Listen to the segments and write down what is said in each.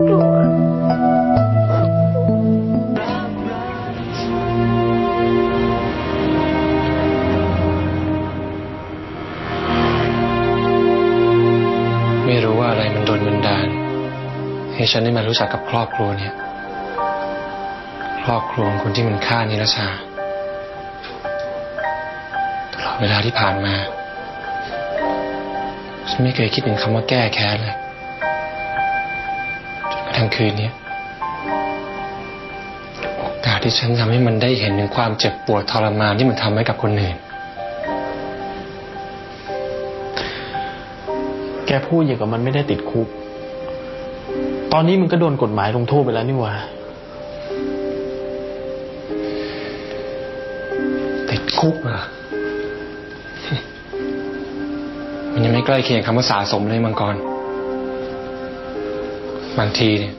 ไม่รู้ว่าอะไรมันโดนบันดาล ให้ฉันได้มารู้จักกับครอบครัวเนี่ย ครอบครัวของคนที่มันฆ่านิรชาตลอดเวลาที่ผ่านมา ฉันไม่เคยคิดถึงคำว่าแก้แค้นเลย ทั่งคืนนี้โอกาสที่ฉันทำให้มันได้เห็นถึงความเจ็บปวดทรมานที่มันทำให้กับคนอื่น แกพูดอย่างกับมันไม่ได้ติดคุก ตอนนี้มันก็โดนกฎหมายลงโทษไปแล้วนี่หว่า ติดคุกเหรอมันยังไม่ใกล้เคียงคำว่าสาสมเลยมังกร บางทีเนี่ย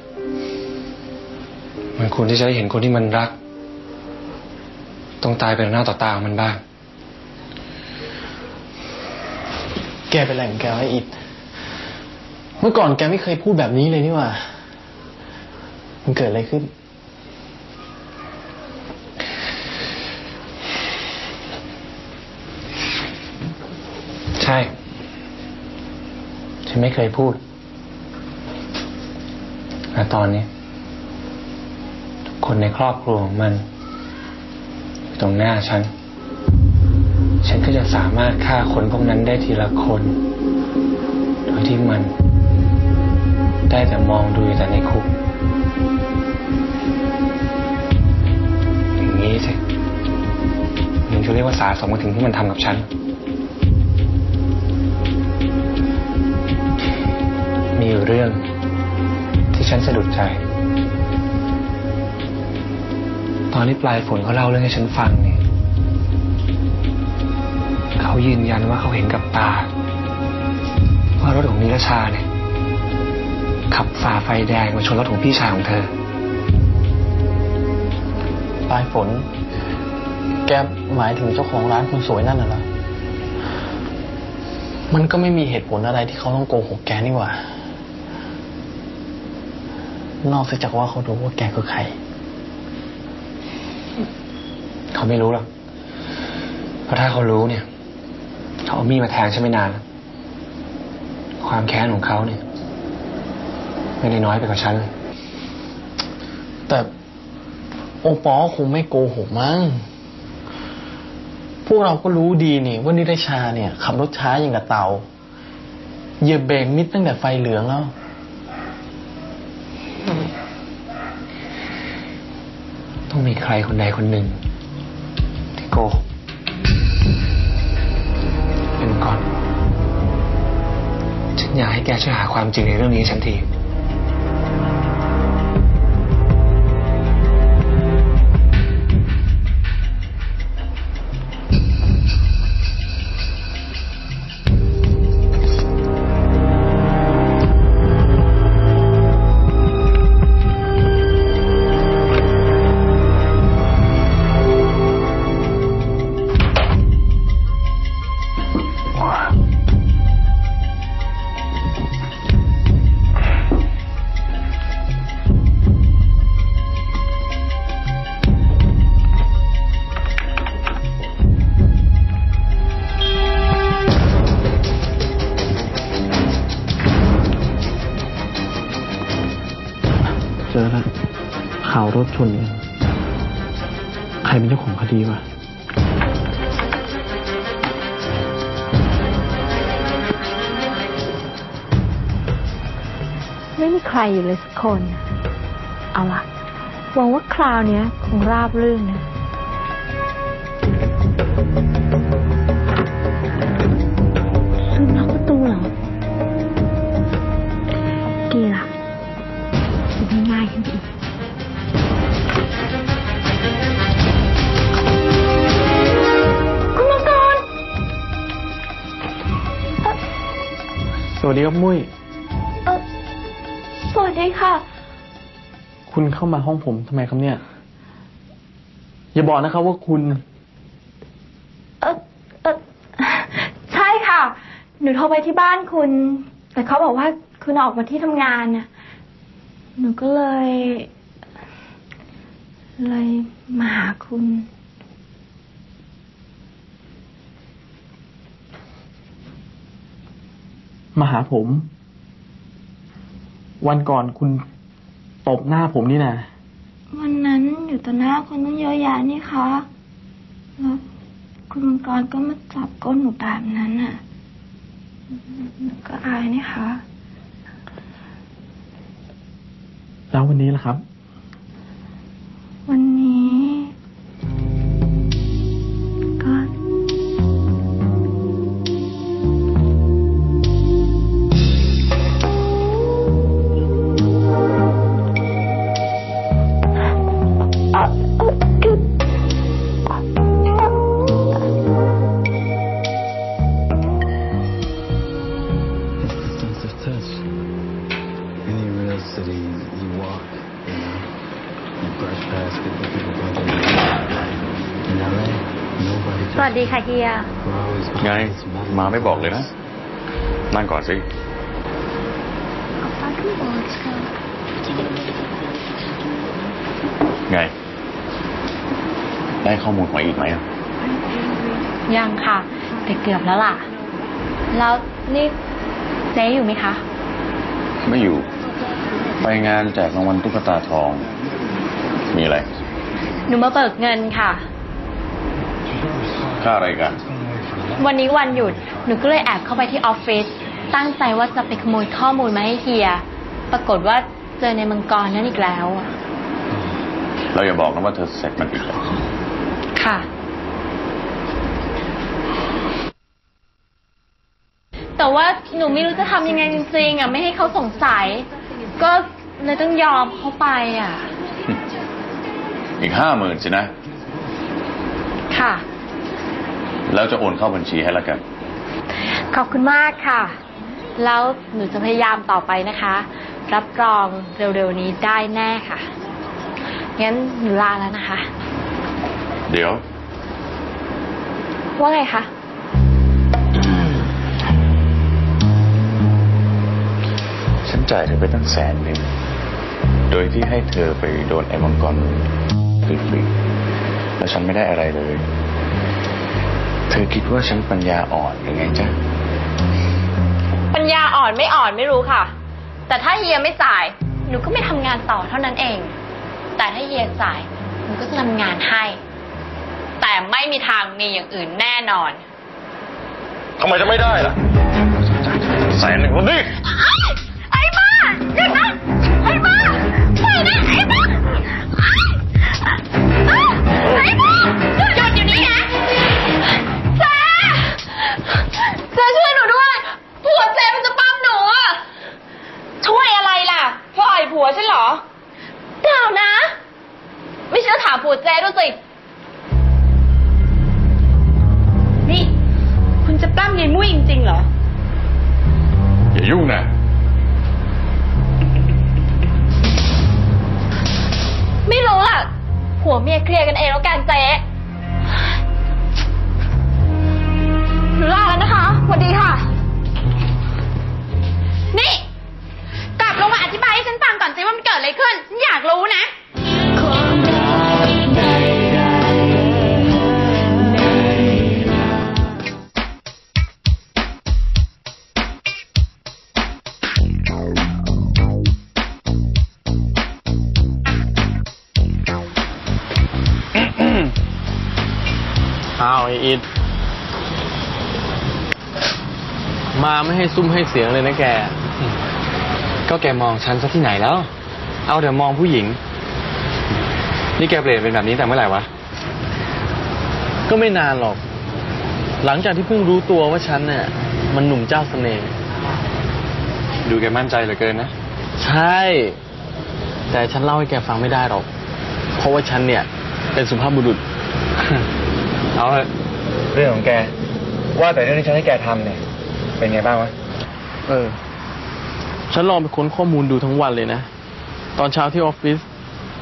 มันควรที่จะได้เห็นคนที่มันรัก ต้องตายเป็นหน้าต่อตาของมันบ้าง แกเป็นอะไรของแกวะอิดเมื่อก่อนแกไม่เคยพูดแบบนี้เลยนี่หว่า มันเกิดอะไรขึ้น ใช่ ฉันไม่เคยพูดแต่ตอนนี้ทุก คนในครอบครัวของมันอยู่ตรงหน้าฉัน ฉันก็จะสามารถฆ่าคนพวกนั้นได้ทีละคน โดยที่มัน ได้แต่มองดูแต่ในคุก อย่างนี้สิมันจะเรียกว่าสาสมกับถึงที่มันทำกับฉันมีอยู่เรื่องที่ฉันสะดุดใจ ตอนที่ปลายฝนเขาเล่าเรื่องให้ฉันฟังเนี่ยเขายืนยันว่าเขาเห็นกับตา ว่ารถของนิรชาเนี่ย ขับฝ่าไฟแดงมาชนรถของพี่ชายของเธอ ปลายฝน แกหมายถึงเจ้าของร้านคนสวยนั่นน่ะเหรอมันก็ไม่มีเหตุผลอะไรที่เขาต้องโกหกแกนี่หว่านอกจากว่าเขารู้ว่าแกคือใคร เขาไม่รู้หรอกเพราะถ้าเขารู้เนี่ยเขาเอามีดมาแทงฉันไม่นานแล้วความแค้นของเขาเนี่ย ไม่ได้น้อยไปกว่าฉันเลยแต่โอปอคงไม่โกหกมั้งพวกเราก็รู้ดีนี่ว่านิรชาเนี่ยขับรถช้าอย่างกับเต่าเหยียบเบรกมิดตั้งแต่ไฟเหลืองแล้ว ต้องมีใครคนใดคนหนึ่งที่โกหก เป็นก่อน ฉันอยากให้แกช่วยหาความจริงในเรื่องนี้ฉันที นกัน ใครเป็นเจ้าของคดีวะไม่มีใครอยู่เลยสักคน เอาล่ะหวังว่าคราวนี้คงราบรื่นนะ วัสดีครับมุ้ยเอ่อสวัสดีค่ะ คุณเข้ามาห้องผมทำไมครับเนี่ย อย่าบอกนะครับว่าคุณ เออเออใช่ค่ะ หนูโทรไปที่บ้านคุณ แต่เขาบอกว่าคุณออกมาที่ทำงานน่ะ หนูก็เลย เลยมาหาคุณ มาหาผม วันก่อนคุณตบหน้าผมนี่นะวันนั้นอยู่ต่อหน้าคนต้องเยอะแยะนี่คะแล้วคุณมังกรก็มาจับก้นหนูแบบนั้นอะหนูก็อายนี่คะ แล้ววันนี้ล่ะครับ สวัสดีค่ะเฮีย We're always ไง มาไม่บอกเลยนะ นั่งก่อนสิป้าขึ้นบอร์ดค่ะไง ได้ข้อมูลของอีกไหมอะยังค่ะ แต่เกือบแล้วล่ะ แล้วนี่เจ๊อยู่ไหมคะ ไม่อยู่ ไปงานแจกรางวัลตุ๊กตาทอง มีอะไร หนูมาเบิกเงินค่ะ ค่าอะไรกัน วันนี้วันหยุด หนูก็เลยแอบเข้าไปที่ออฟฟิศ ตั้งใจว่าจะไปขโมยข้อมูลมาให้เฮีย ปรากฏว่าเจอในมังกรนั่นอีกแล้วอะเราอย่าบอกนะว่าเธอเสร็จมันอีกแล้วค่ะ แต่ว่าหนูไม่รู้จะทำยังไงจริงๆอะ ไม่ให้เขาสงสัย ก็เลยต้องยอมเขาไปอะ อีกห้าหมื่นสินะ ค่ะ แล้วจะโอนเข้าบัญชีให้ละกัน ขอบคุณมากค่ะ แล้วหนูจะพยายามต่อไปนะคะ รับรองเร็วๆนี้ได้แน่ค่ะ งั้นหนูลาแล้วนะคะ เดี๋ยว ว่าไงคะ ฉันจ่ายเธอไปตั้งแสนหนึ่ง โดยที่ให้เธอไปโดนไอ้มังกร ฟรีๆแล้วฉันไม่ได้อะไรเลย เธอคิดว่าฉันปัญญาอ่อนหรือไงจ๊ะ ปัญญาอ่อนไม่อ่อนไม่รู้ค่ะ แต่ถ้าเฮียไม่จ่าย หนูก็ไม่ทำงานต่อเท่านั้นเอง แต่ถ้าเฮียจ่ายหนูก็จะทำงานให้ แต่ไม่มีทางมีอย่างอื่นแน่นอน ทำไมจะไม่ได้ล่ะแสนหนึ่งคนนี้ไผัวฉันเหรอ เปล่านะ ไม่เชื่อถามผัวเจ๊ดูสิ นี่ คุณจะปล้ำยายมุ้ยจริงๆเหรอ อย่ายุ่งนะ ไม่รู้ล่ะ ผัวเมียเคลียร์กันเองแล้วกันเจ๊หนูลาแล้วนะคะสวัสดีค่ะ ธิบายให้ฉันฟังก่อนสิว่ามันเกิดอะไรขึ้น ฉันอยากรู้นะ อ้าวไออิดมาไม่ให้ซุ้มให้เสียงเลยนะแก ก็แกมองฉันซะที่ไหนแล้ว เอาเดี๋ยวมองผู้หญิง นี่แกเปลี่ยนเป็นแบบนี้แต่เมื่อไหร่วะ ก็ไม่นานหรอก หลังจากที่เพิ่งรู้ตัวว่าฉันเนี่ยมันหนุ่มเจ้าเสน่ห์ ดูแกมั่นใจเหลือเกินนะ ใช่ แต่ฉันเล่าให้แกฟังไม่ได้หรอก เพราะว่าฉันเนี่ย เป็นสุภาพบุรุษ เอาเถอะเรื่องของแก ว่าแต่เรื่องที่ฉันให้แกทำเนี่ย เป็นไงบ้างวะ เออ ฉันลองไปค้นข้อมูลดูทั้งวันเลยนะ ตอนเช้าที่ออฟฟิศ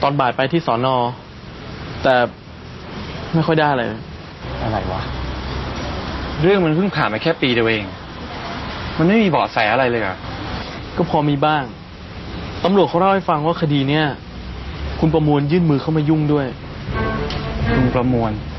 ตอนบ่ายไปที่สอนอ แต่ไม่ค่อยได้อะไรเลยอะไรวะ เรื่องมันเพิ่งผ่านมาแค่ปีเดียวเอง มันไม่มีเบาะแสอะไรเลยเหรอะก็พอมีบ้างแตำรวจเขาเล่าให้ฟังว่าคดีเนี้ยคุณประมวลยื่นมือเข้ามายุ่งด้วย คุณประมวลใ